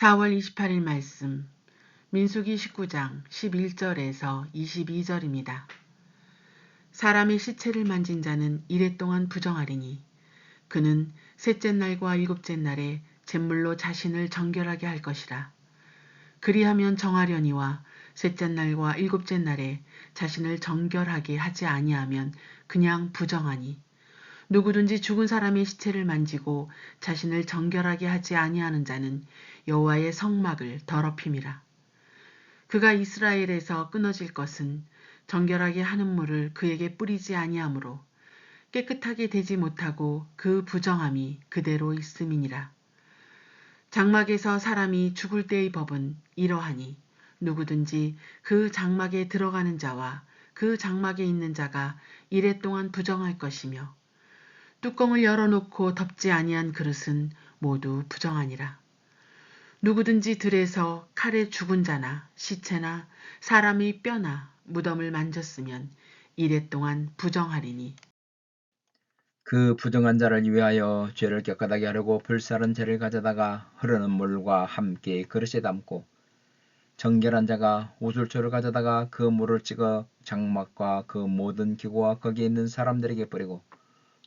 4월 28일 말씀 민수기 19장 11절에서 22절입니다. 사람의 시체를 만진 자는 이래 동안 부정하리니 그는 셋째 날과 일곱째 날에 잿물로 자신을 정결하게 할 것이라. 그리하면 정하려니와 셋째 날과 일곱째 날에 자신을 정결하게 하지 아니하면 그냥 부정하니 누구든지 죽은 사람의 시체를 만지고 자신을 정결하게 하지 아니하는 자는 여호와의 성막을 더럽힘이라. 그가 이스라엘에서 끊어질 것은 정결하게 하는 물을 그에게 뿌리지 아니하므로 깨끗하게 되지 못하고 그 부정함이 그대로 있음이니라. 장막에서 사람이 죽을 때의 법은 이러하니 누구든지 그 장막에 들어가는 자와 그 장막에 있는 자가 이래 동안 부정할 것이며 뚜껑을 열어놓고 덮지 아니한 그릇은 모두 부정하니라. 누구든지 들에서 칼에 죽은 자나 시체나 사람의 뼈나 무덤을 만졌으면 이래 동안 부정하리니 그 부정한 자를 위하여 죄를 격하게 하려고 불사른 죄를 가져다가 흐르는 물과 함께 그릇에 담고 정결한 자가 우술초를 가져다가 그 물을 찍어 장막과 그 모든 기구와 거기에 있는 사람들에게 뿌리고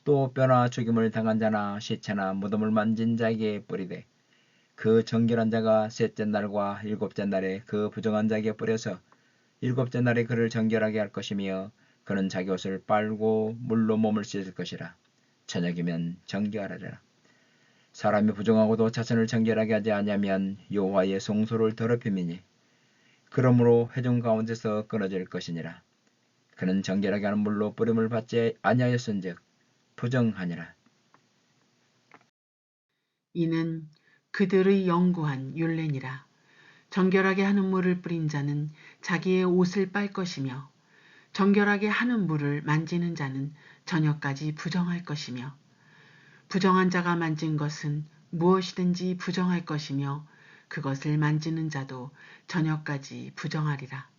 또 뼈나 죽임을 당한 자나 시체나 무덤을 만진 자에게 뿌리되 그 정결한 자가 셋째 날과 일곱째 날에 그 부정한 자에게 뿌려서 일곱째 날에 그를 정결하게 할 것이며 그는 자기 옷을 빨고 물로 몸을 씻을 것이라. 저녁이면 정결하리라. 사람이 부정하고도 자신을 정결하게 하지 아니하면 여호와의 송소를 더럽힘이니 그러므로 회중 가운데서 끊어질 것이니라. 그는 정결하게 하는 물로 뿌림을 받지 아니하였은즉 부정하니라. 이는 그들의 영구한 율례니라. 정결하게 하는 물을 뿌린 자는 자기의 옷을 빨 것이며 정결하게 하는 물을 만지는 자는 저녁까지 부정할 것이며 부정한 자가 만진 것은 무엇이든지 부정할 것이며 그것을 만지는 자도 저녁까지 부정하리라.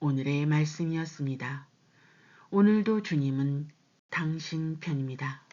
오늘의 말씀이었습니다. 오늘도 주님은 당신 편입니다.